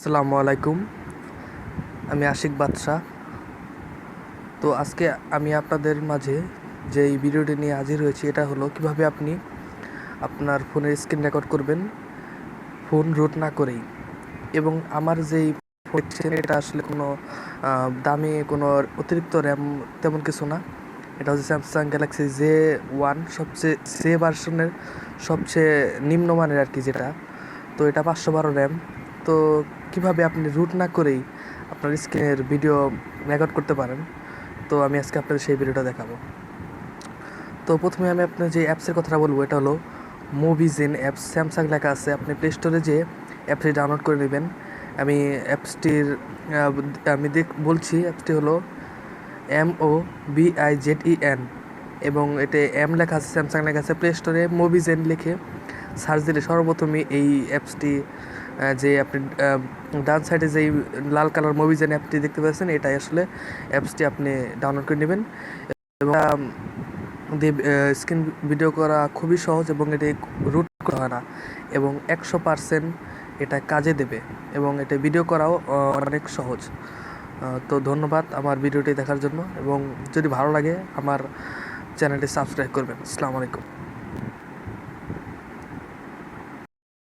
আসসালামু আলাইকুম। আমি আশিক বাদশাহ। তো আজকে আমি আপনাদের মাঝে যে এই ভিডিওটি নিয়ে হাজির হয়েছি, এটা হলো কীভাবে আপনি আপনার ফোনের স্ক্রিন রেকর্ড করবেন, ফোন রুট না করেই। এবং আমার যেই ফোন এটা আসলে কোনো দামি, কোনো অতিরিক্ত র্যাম তেমন কিছু না। এটা হচ্ছে স্যামসাং গ্যালাক্সি জে ওয়ান, সবচেয়ে, সে ভার্সনের সবচেয়ে নিম্নমানের আর কি যেটা। তো এটা পাঁচশো বারো র্যাম। তো কীভাবে আপনি রুট না করেই আপনার স্ক্রিনের ভিডিও রেকর্ড করতে পারেন? তো আমি আজকে আপনাদের সেই ভিডিওটা দেখাবো। তো প্রথমে আমি আপনার যে অ্যাপসের কথাটা বলব, এটা হলো মুভিজেন অ্যাপস স্যামসাং লেখা আছে, আপনি প্লে স্টোরে যে অ্যাপসটি ডাউনলোড করে নেবেন। আমি অ্যাপসটির আমি দেখ, বলছি অ্যাপসটি হলো M O B I Z E N এবং এতে এম লেখা আছে স্যামসাং লেখা আছে প্লে স্টোরে মুভিজেন লিখে সার্চ দিলে সর্বপ্রথমে এই অ্যাপসটি যে আপনি ডান সাইডে যেই লাল কালার মুভিজেন অ্যাপটি দেখতে পাচ্ছেন, এটাই আসলে অ্যাপসটি আপনি ডাউনলোড করে নেবেন। এবং দিয়ে স্ক্রিন ভিডিও করা খুবই সহজ এবং এটি রুট করা হয় না। এবং একশো পারসেন্ট এটা কাজে দেবে এবং এটা ভিডিও করাও অনেক সহজ। তো ধন্যবাদ আমার ভিডিওটি দেখার জন্য। এবং যদি ভালো লাগে, আমার চ্যানেলটি সাবস্ক্রাইব করবেন। আসসালামু আলাইকুম।